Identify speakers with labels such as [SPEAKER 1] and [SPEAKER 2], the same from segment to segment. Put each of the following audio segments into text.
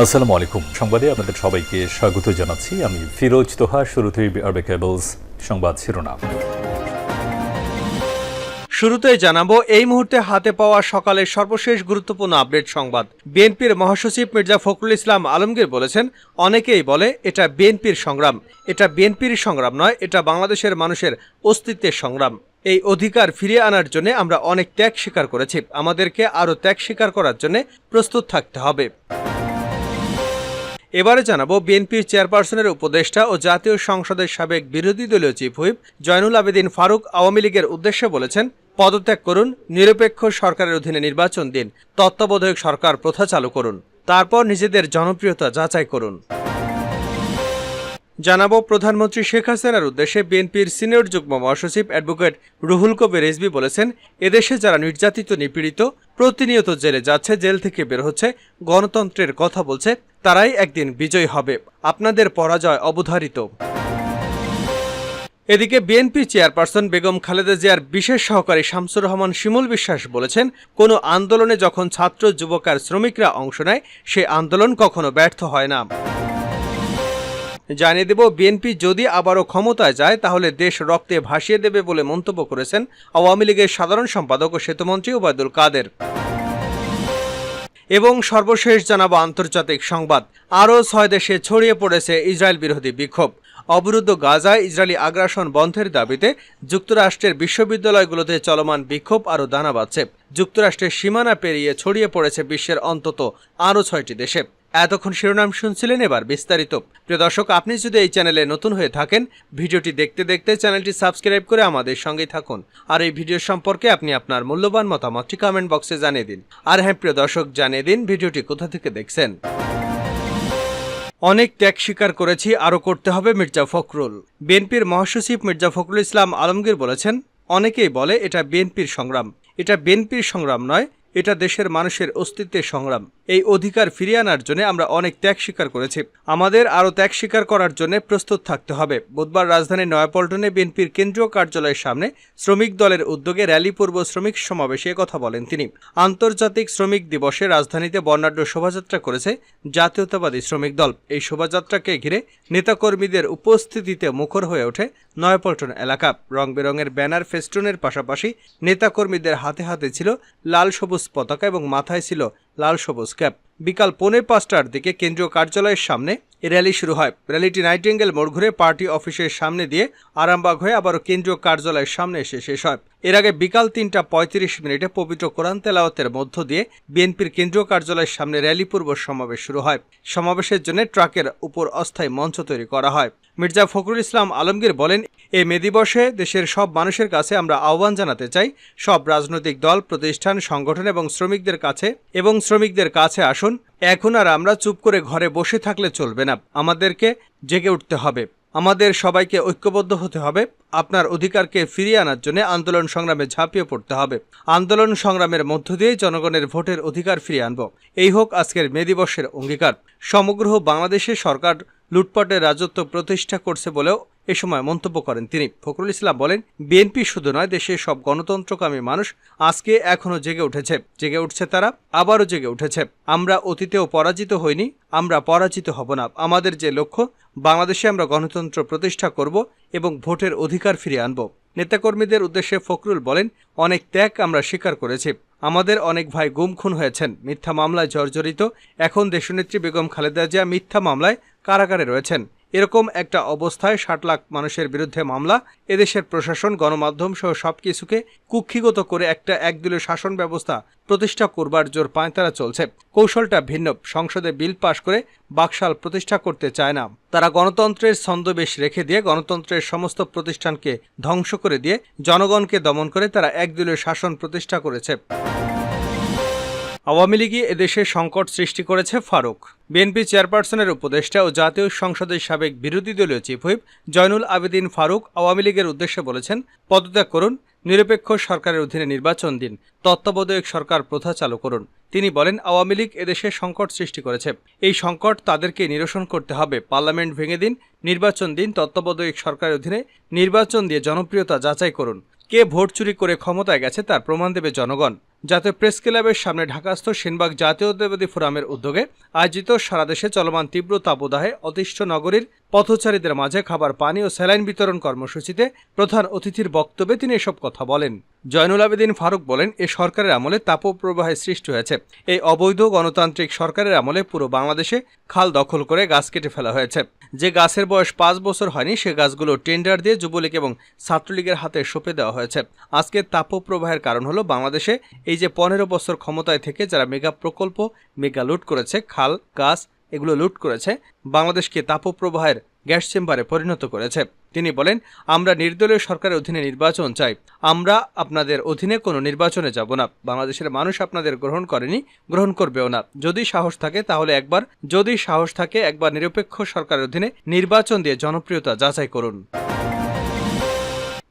[SPEAKER 1] আসসালামু আলাইকুম। সংবাদে আপনাদের সবাইকে স্বাগত জানাচ্ছি। আমি ফিরোজ তোহা, শুরুতেই আরবে কেবলস সংবাদ শিরোনাম।
[SPEAKER 2] শুরুতেই জানাব, এই মুহূর্তে হাতে পাওয়া সকালের সর্বশেষ গুরুত্বপূর্ণ আপডেট সংবাদ। বিএনপির মহাসচিব মির্জা ফখরুল ইসলাম আলমগীর বলেছেন, অনেকেই বলে এটা বিএনপির সংগ্রাম। এটা বিএনপির সংগ্রাম নয়, এটা বাংলাদেশের মানুষের অস্তিত্বের সংগ্রাম। এই অধিকার ফিরিয়ে আনার জন্য আমরা অনেক ত্যাগ স্বীকার করেছি। আমাদেরকে আরও ত্যাগ স্বীকার করার জন্য প্রস্তুত থাকতে হবে। এবারে জানাব বিএনপির চেয়ারপারসনের উপদেষ্টা ও জাতীয় সংসদের সাবেক বিরোধী দলীয় চিফ হুইপ জয়নুল আবেদিন ফারুক আওয়ামী লীগের উদ্দেশ্যে বলেছেন, পদত্যাগ করুন, নিরপেক্ষ সরকারের অধীনে নির্বাচন দিন, তত্ত্বাবধায়ক সরকার প্রথা চালু করুন, তারপর নিজেদের জনপ্রিয়তা যাচাই করুন। জানাব প্রধানমন্ত্রী শেখ হাসিনার উদ্দেশ্যে বিএনপির সিনিয়র যুগ্ম মহাসচিব অ্যাডভোকেট রুহুল কবির রেজবি বলেছেন, এদেশে যারা নির্যাতিত, নিপীড়িত, প্রতিনিয়ত জেলে যাচ্ছে, জেল থেকে বের হচ্ছে, গণতন্ত্রের কথা বলছে, তারাই একদিন বিজয় হবে। আপনাদের পরাজয় অবধারিত। এদিকে বিএনপি চেয়ারপারসন বেগম খালেদা জিয়ার বিশেষ সহকারী শামসুর রহমান শিমুল বিশ্বাস বলেছেন, কোনো আন্দোলনে যখন ছাত্র, যুবক আর শ্রমিকরা অংশ নেয়, সে আন্দোলন কখনো ব্যর্থ হয় না। জানিয়ে দেব, বিএনপি যদি আবারও ক্ষমতায় যায়, তাহলে দেশ রক্তে ভাসিয়ে দেবে বলে মন্তব্য করেছেন আওয়ামী লীগের সাধারণ সম্পাদক ও সেতুমন্ত্রী ওবায়দুল কাদের। এবং সর্বশেষ জানাব আন্তর্জাতিক সংবাদ। আরও ছয় দেশে ছড়িয়ে পড়েছে ইসরায়েল বিরোধী বিক্ষোভ। অবরুদ্ধ গাজায় ইসরায়েলি আগ্রাসন বন্ধের দাবিতে যুক্তরাষ্ট্রের বিশ্ববিদ্যালয়গুলোতে চলমান বিক্ষোভ আরও দানা বাঁধছে। যুক্তরাষ্ট্রের সীমানা পেরিয়ে ছড়িয়ে পড়েছে বিশ্বের অন্তত আরও ছয়টি দেশে। এতক্ষণ শিরোনাম শুনছিলেন এবার বিস্তারিত। প্রিয় দর্শক, আপনি যদি এই চ্যানেলে নতুন হয়ে থাকেন, ভিডিওটি দেখতে দেখতে চ্যানেলটি সাবস্ক্রাইব করে আমাদের সঙ্গেই থাকুন। আর এই ভিডিও সম্পর্কে আপনি আপনার মূল্যবান মতামতটি কমেন্ট বক্সে জানিয়ে দিন। আর হ্যাঁ প্রিয় দর্শক, জানিয়ে দিন ভিডিওটি কোথা থেকে দেখছেন। অনেক ত্যাগ স্বীকার করেছি, আরও করতে হবে মির্জা ফখরুল। বিএনপির মহাসচিব মির্জা ফখরুল ইসলাম আলমগীর বলেছেন, অনেকেই বলে এটা বিএনপির সংগ্রাম। এটা বিএনপির সংগ্রাম নয় এটা দেশের মানুষের অস্তিত্বের সংগ্রাম। এই অধিকার ফিরিয়ে আনার জন্য আমরা অনেক ত্যাগ স্বীকার করেছি। আমাদের আরও ত্যাগ স্বীকার করার জন্য প্রস্তুত থাকতে হবে। বুধবার রাজধানীর নয়াপল্টনে বিএনপির কেন্দ্রীয় কার্যালয়ের সামনে শ্রমিক দলের উদ্যোগে র্যালি পূর্ব শ্রমিক সমাবেশে কথা বলেন তিনি। আন্তর্জাতিক শ্রমিক দিবসে রাজধানীতে বর্ণাঢ্য শোভাযাত্রা করেছে জাতীয়তাবাদী শ্রমিক দল। এই শোভাযাত্রাকে ঘিরে নেতাকর্মীদের উপস্থিতিতে মুখর হয়ে ওঠে নয়াপল্টন এলাকা। রং বেরঙের ব্যানার ফেস্টুনের পাশাপাশি নেতাকর্মীদের হাতে হাতে ছিল লাল সবুজ পতাকা এবং মাথায় ছিল লাল সবুজ ক্যাপ। বিকাল পৌনে পাঁচটার দিকে কেন্দ্রীয় কার্যালয়ের সামনে র্যালি শুরু হয়। র্যালিটি নাইটিঙ্গেল মোড় ঘুরে পার্টি অফিসের সামনে দিয়ে আরামবাগ হয়ে আবারও কেন্দ্রীয় কার্যালয়ের সামনে এসে শেষ হয়। এর আগে বিকাল তিনটা পঁয়ত্রিশ মিনিটে পবিত্র কোরআন তেলাওয়াতের মধ্য দিয়ে বিএনপির কেন্দ্রীয় কার্যালয়ের সামনে র্যালি পূর্ব সমাবেশ শুরু হয়। সমাবেশের জন্য ট্রাকের উপর অস্থায়ী মঞ্চ তৈরি করা হয়। মির্জা ফখরুল ইসলাম আলমগীর বলেন এই মে দিবসে দেশের সব মানুষের কাছে আমরা আহ্বান জানাতে চাই, সব রাজনৈতিক দল, প্রতিষ্ঠান, সংগঠন এবং শ্রমিকদের কাছে। এবং শ্রমিকদের কাছে আসুন, এখন আর আমরা চুপ করে ঘরে বসে থাকলে চলবে না। আমাদেরকে জেগে উঠতে হবে। আমাদের সবাইকে ঐক্যবদ্ধ হতে হবে। আপনার অধিকারকে ফিরিয়ে আনার জন্য আন্দোলন সংগ্রামে ঝাঁপিয়ে পড়তে হবে। আন্দোলন সংগ্রামের মধ্য দিয়ে জনগণের ভোটের অধিকার ফিরিয়ে আনব। এই হোক আজকের মে দিবসের অঙ্গীকার। সমগ্র বাংলাদেশে সরকার লুটপাটের রাজত্ব প্রতিষ্ঠা করছে বলেও এ সময় মন্তব্য করেন তিনি। ফখরুল ইসলাম বলেন, বিএনপি শুধু নয়, দেশের সব গণতন্ত্রকামী মানুষ আজকে এখনও জেগে উঠেছে। জেগে উঠছে তারা, আবারও জেগে উঠেছে। আমরা অতীতেও পরাজিত হইনি, আমরা পরাজিত হব না। আমাদের যে লক্ষ্য, বাংলাদেশে আমরা গণতন্ত্র প্রতিষ্ঠা করব এবং ভোটের অধিকার ফিরিয়ে আনব। নেতাকর্মীদের উদ্দেশ্যে ফখরুল বলেন, অনেক ত্যাগ আমরা স্বীকার করেছি। আমাদের অনেক ভাই গুম খুন হয়েছেন, মিথ্যা মামলায় জর্জরিত। এখন দেশনেত্রী বেগম খালেদা জিয়া মিথ্যা মামলায় কারাগারে রয়েছেন। এরকম একটা অবস্থায় ষাট লাখ মানুষের বিরুদ্ধে মামলা। এদেশের প্রশাসন, গণমাধ্যম সহ সবকিছুকে কুক্ষিগত করে একটা একদলীয় শাসন ব্যবস্থা প্রতিষ্ঠা করবার জোর পায়তারা চলছে। কৌশলটা ভিন্ন। সংসদে বিল পাশ করে বাকশাল প্রতিষ্ঠা করতে চায় না। তারা গণতন্ত্রের ছন্দবেশ রেখে দিয়ে, গণতন্ত্রের সমস্ত প্রতিষ্ঠানকে ধ্বংস করে দিয়ে, জনগণকে দমন করে তারা একদলীয় শাসন প্রতিষ্ঠা করেছে। আওয়ামী লীগই এদেশে সংকট সৃষ্টি করেছে ফারুক। বিএনপি চেয়ারপারসনের উপদেষ্টা ও জাতীয় সংসদের সাবেক বিরোধী দলীয় চিফ হুইপ জয়নুল আবেদিন ফারুক আওয়ামী লীগের উদ্দেশ্যে বলেছেন, পদত্যাগ করুন, নিরপেক্ষ সরকারের অধীনে নির্বাচন দিন, তত্ত্বাবধায়ক সরকার প্রথা চালু করুন। তিনি বলেন, আওয়ামী লীগ এদেশে সংকট সৃষ্টি করেছে। এই সংকট তাদেরকে নিরসন করতে হবে। পার্লামেন্ট ভেঙে দিন, নির্বাচন দিন, তত্ত্বাবধায়ক সরকারের অধীনে নির্বাচন দিয়ে জনপ্রিয়তা যাচাই করুন। কে ভোট চুরি করে ক্ষমতায় গেছে তার প্রমাণ দেবে জনগণ। জাতীয় প্রেস ক্লাবের সামনে ঢাকাস্থ সেনবাগ জাতীয়তাবাদী ফোরামের উদ্যোগে আয়োজিত সারাদেশে চলমান তীব্র তাপদাহে অতিষ্ঠ নগরীর পথচারীদের মাঝে খাবার, পানি ও স্যালাইন বিতরণ কর্মসূচিতে প্রধান অতিথির বক্তব্যে তিনি এসব কথা বলেন। জয়নুল আবেদিন ফারুক বলেন, এ সরকারের আমলে তাপপ্রবাহের সৃষ্টি হয়েছে। এই অবৈধ গণতান্ত্রিক সরকারের আমলে পুরো বাংলাদেশে খাল দখল করে গাছ কেটে ফেলা হয়েছে। যে গাছের বয়স পাঁচ বছর হয়নি, সে গাছগুলো টেন্ডার দিয়ে যুবলীগ এবং ছাত্রলীগের হাতে সঁপে দেওয়া হয়েছে। আজকে তাপপ্রবাহের কারণ হলো বাংলাদেশে এই যে পনেরো বছর ক্ষমতায় থেকে যারা মেগা প্রকল্প, মেগা লুট করেছে, খাল, গাছ এগুলো লুট করেছে, বাংলাদেশকে তাপপ্রবাহের গ্যাস চেম্বারে পরিণত করেছে। তিনি বলেন, আমরা নির্দলীয় সরকারের অধীনে নির্বাচন চাই। আমরা আপনাদের অধীনে কোনো নির্বাচনে যাব না। বাংলাদেশের মানুষ আপনাদের গ্রহণ করেনি, গ্রহণ করবেও না। যদি সাহস থাকে, তাহলে একবার, যদি সাহস থাকে, একবার নিরপেক্ষ সরকারের অধীনে নির্বাচন দিয়ে জনপ্রিয়তা যাচাই করুন।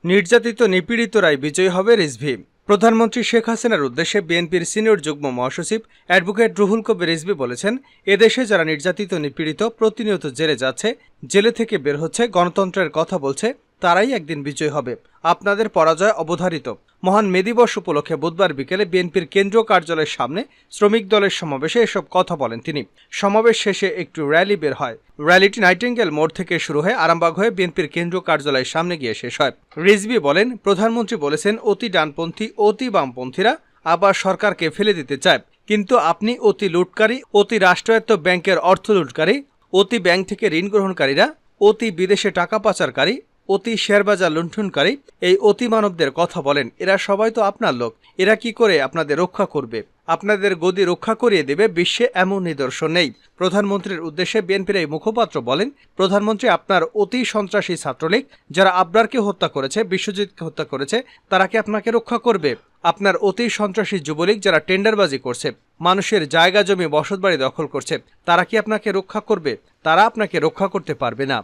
[SPEAKER 2] নির্যাতিত নিপীড়িতরাই বিজয়ী হবে রিজভি। প্রধানমন্ত্রী শেখ হাসিনার উদ্দেশ্যে বিএনপির সিনিয়র যুগ্ম মহাসচিব অ্যাডভোকেট রুহুল কবির রিজবি বলেছেন, এদেশে যারা নির্যাতিত, নিপীড়িত, প্রতিনিয়ত জেলে যাচ্ছে, জেলে থেকে বের হচ্ছে, গণতন্ত্রের কথা বলছে তারাই একদিন বিজয়ী হবে। আপনাদের পরাজয় অবধারিত। মহান মে দিবস উপলক্ষে বুধবার বিকেলে বিএনপির কেন্দ্রীয় কার্যালয়ের সামনে শ্রমিক দলের সমাবেশে এসব কথা বলেন তিনি। সমাবেশ শেষে একটু র্যালি বের হয়। র্যালিটি নাইটিঙ্গেল মোড় থেকে শুরু হয়ে আরামবাগ হয়ে বিএনপির কেন্দ্রীয় কার্যালয়ের সামনে গিয়ে শেষ হয়। রিজবি বলেন, প্রধানমন্ত্রী বলেছেন, অতি ডানপন্থী, অতি বামপন্থীরা আবার সরকারকে ফেলে দিতে চায়। কিন্তু আপনি অতি লুটকারী, অতি রাষ্ট্রায়ত্ত ব্যাংকের অর্থ লুটকারী, অতি ব্যাংক থেকে ঋণ গ্রহণকারীরা, অতি বিদেশে টাকা পাচারকারী অতি শেয়ারবাজার লুণ্ঠনকারী এই অতি মানবদের কথা বলেন। এরা সবাই তো আপনার লোক। এরা কি করে আপনাদের রক্ষা করবে? আপনাদের গদি রক্ষা করিয়ে দেবে বিশ্বে এমন নিদর্শন নেই। প্রধানমন্ত্রীর উদ্দেশ্যে বিএনপির এই মুখপাত্র বলেন, প্রধানমন্ত্রী আপনার অতি সন্ত্রাসী ছাত্রলীগ, যারা আবরারকে হত্যা করেছে, বিশ্বজিৎকে হত্যা করেছে, তারা কি আপনাকে রক্ষা করবে? আপনার অতি সন্ত্রাসী যুবলীগ যারা টেন্ডারবাজি করছে, মানুষের জায়গা জমি বসতবাড়ি দখল করছে, তারা কি আপনাকে রক্ষা করবে? তারা আপনাকে রক্ষা করতে পারবে না।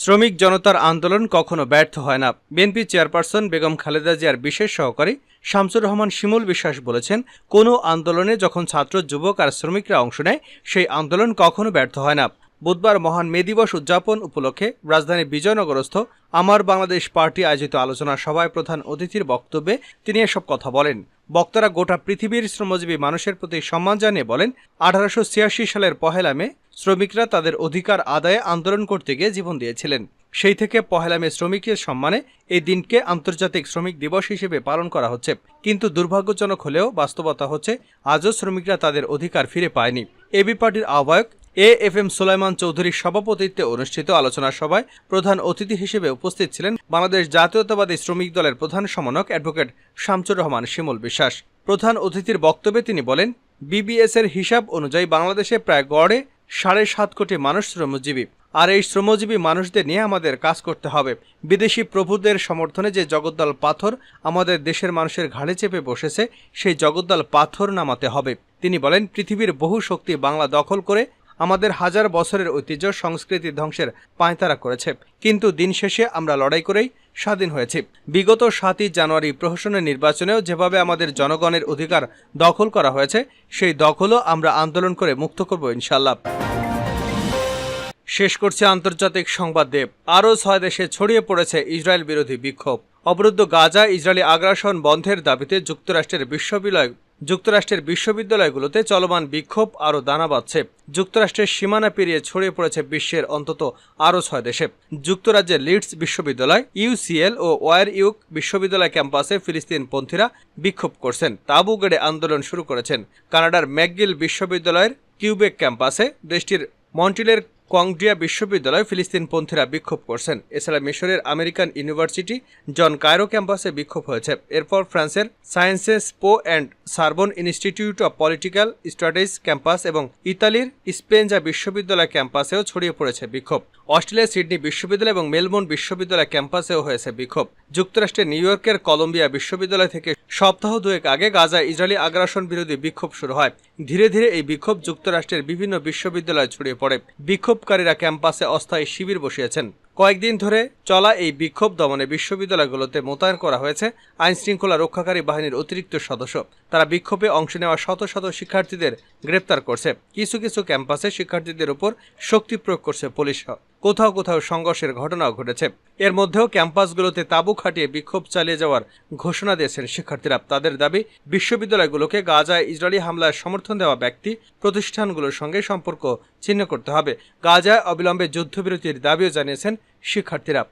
[SPEAKER 2] শ্রমিক জনতার আন্দোলন কখনো ব্যর্থ হয় না। বিএনপি চেয়ারপারসন বেগম খালেদা জিয়ার বিশেষ সহকারী শামসুর রহমান শিমুল বিশ্বাস বলেছেন, কোনো আন্দোলনে যখন ছাত্র, যুবক আর শ্রমিকরা অংশ নেয়, সেই আন্দোলন কখনো ব্যর্থ হয় না। বুধবার মহান মে দিবস উদযাপন উপলক্ষে রাজধানীর বিজয়নগরস্থ আমার বাংলাদেশ পার্টি আয়োজিত আলোচনা সভায় প্রধান অতিথির বক্তব্যে তিনি এসব কথা বলেন। বক্তারা গোটা পৃথিবীর শ্রমজীবী মানুষের প্রতি সম্মান জানিয়ে বলেন, আঠারোশো ছিয়াশি সালের পহেলা মে শ্রমিকরা তাদের অধিকার আদায়ে আন্দোলন করতে গিয়ে জীবন দিয়েছিলেন। সেই থেকে পহেলা মে শ্রমিকের সম্মানে এই দিনকে আন্তর্জাতিক শ্রমিক দিবস হিসেবে পালন করা হচ্ছে। কিন্তু দুর্ভাগ্যজনক হলেও বাস্তবতা হচ্ছে, আজও শ্রমিকরা তাদের অধিকার ফিরে পায়নি। এবি পার্টির আহ্বায়ক এ এফ এম সোলাইমান চৌধুরীর সভাপতিত্বে অনুষ্ঠিত আলোচনা সভায় প্রধান অতিথি হিসেবে উপস্থিত ছিলেন বাংলাদেশ জাতীয়তাবাদী শ্রমিক দলের প্রধান সমন্বয়ক অ্যাডভোকেট শামসুর রহমান শিমুল বিশ্বাস। প্রধান অতিথির বক্তব্যে তিনি বলেন, বিবিএস এর হিসাব অনুযায়ী বাংলাদেশে প্রায় গড়ে সাড়ে সাত কোটি মানুষ শ্রমজীবী। আর এই শ্রমজীবী মানুষদের নিয়ে আমাদের কাজ করতে হবে। বিদেশি প্রভুদের সমর্থনে যে জগদ্দল পাথর আমাদের দেশের মানুষের ঘাড়ে চেপে বসেছে, সেই জগদ্দল পাথর নামাতে হবে। তিনি বলেন, পৃথিবীর বহু শক্তি বাংলা দখল করে আমাদের হাজার বছরের ঐতিহ্য সংস্কৃতি ধ্বংসের পায়তারা করেছে। কিন্তু দিন শেষে আমরা লড়াই করেই স্বাধীন হয়েছি। বিগত সাতই জানুয়ারি প্রহসনের নির্বাচনেও যেভাবে আমাদের জনগণের অধিকার দখল করা হয়েছে, সেই দখলও আমরা আন্দোলন করে মুক্ত করব ইনশাল্লাহ শেষ করছে আন্তর্জাতিক সংবাদ দেব। আরও ছয় দেশে ছড়িয়ে পড়েছে ইসরায়েল বিরোধী বিক্ষোভ। অবরুদ্ধ গাজা, ইসরায়েলি আগ্রাসন বন্ধের দাবিতে যুক্তরাষ্ট্রের বিশ্ববিদ্যালয় যুক্তরাষ্ট্রের বিশ্ববিদ্যালয়গুলোতে চলমান বিক্ষোভ আরও দানা বাঁধছে। যুক্তরাষ্ট্রের সীমানা পেরিয়ে ছড়িয়ে পড়েছে বিশ্বের অন্তত আরও ছয় দেশে। যুক্তরাজ্যের লিডস বিশ্ববিদ্যালয় ইউসিএল ও ওয়ার ইউক বিশ্ববিদ্যালয় ক্যাম্পাসে ফিলিস্তিন পন্থীরা বিক্ষোভ করছেন। তাবু গেড়ে আন্দোলন শুরু করেছেন। কানাডার ম্যাকগিল বিশ্ববিদ্যালয়ের কিউবেক ক্যাম্পাসে দেশটির মন্টিলের কংগ্রিয়া বিশ্ববিদ্যালয় ফিলিস্তিনপন্থীরা বিক্ষোভ করছেন। এছাড়া মিশরের আমেরিকান ইউনিভার্সিটি জন কায়রো ক্যাম্পাসে বিক্ষোভ হয়েছে। এরপর ফ্রান্সের Sciences Po and Sorbonne Institute of Political Studies campus এবং ইতালির স্পেনজা বিশ্ববিদ্যালয় ক্যাম্পাসেও ছড়িয়ে পড়েছে বিক্ষোভ। অস্ট্রেলিয়ার সিডনি বিশ্ববিদ্যালয় এবং মেলবোর্ন বিশ্ববিদ্যালয় ক্যাম্পাসেও হয়েছে বিক্ষোভ। যুক্তরাষ্ট্রের নিউ ইয়র্কের কলম্বিয়া বিশ্ববিদ্যালয় থেকে সপ্তাহ দুয়েক আগে গাজায় ইসরায়েলি আগ্রাসন বিরোধী বিক্ষোভ শুরু হয়। ধীরে ধীরে এই বিক্ষোভ যুক্তরাষ্ট্রের বিভিন্ন বিশ্ববিদ্যালয়ে ছড়িয়ে পড়ে। বিক্ষোভকারীরা ক্যাম্পাসে অস্থায়ী শিবির বসিয়েছেন। কয়েকদিন ধরে চলা এই বিক্ষোভ দমনে বিশ্ববিদ্যালয়গুলোতে মোতায়েন করা হয়েছে আইনশৃঙ্খলা রক্ষাকারী বাহিনীর অতিরিক্ত সদস্য। তারা বিক্ষোভে অংশ নেওয়া শত শত শিক্ষার্থীদের গ্রেপ্তার করছে। কিছু কিছু ক্যাম্পাসে শিক্ষার্থীদের উপর শক্তি প্রয়োগ করছে পুলিশ। কোথাও কোথাও সংঘর্ষের ঘটনাও ঘটেছে। এর মধ্যেও ক্যাম্পাসগুলোতে তাঁবু খাটিয়ে বিক্ষোভ চালিয়ে যাওয়ার ঘোষণা দিয়েছেন শিক্ষার্থীরা। তাদের দাবি, বিশ্ববিদ্যালয়গুলোকে গাজায় ইসরায়েলি হামলায় সমর্থন দেওয়া ব্যক্তি প্রতিষ্ঠানগুলোর সঙ্গে সম্পর্ক ছিন্ন করতে হবে। গাজায় অবিলম্বে যুদ্ধবিরতির দাবিও জানিয়েছেন শিক্ষার্থীরা।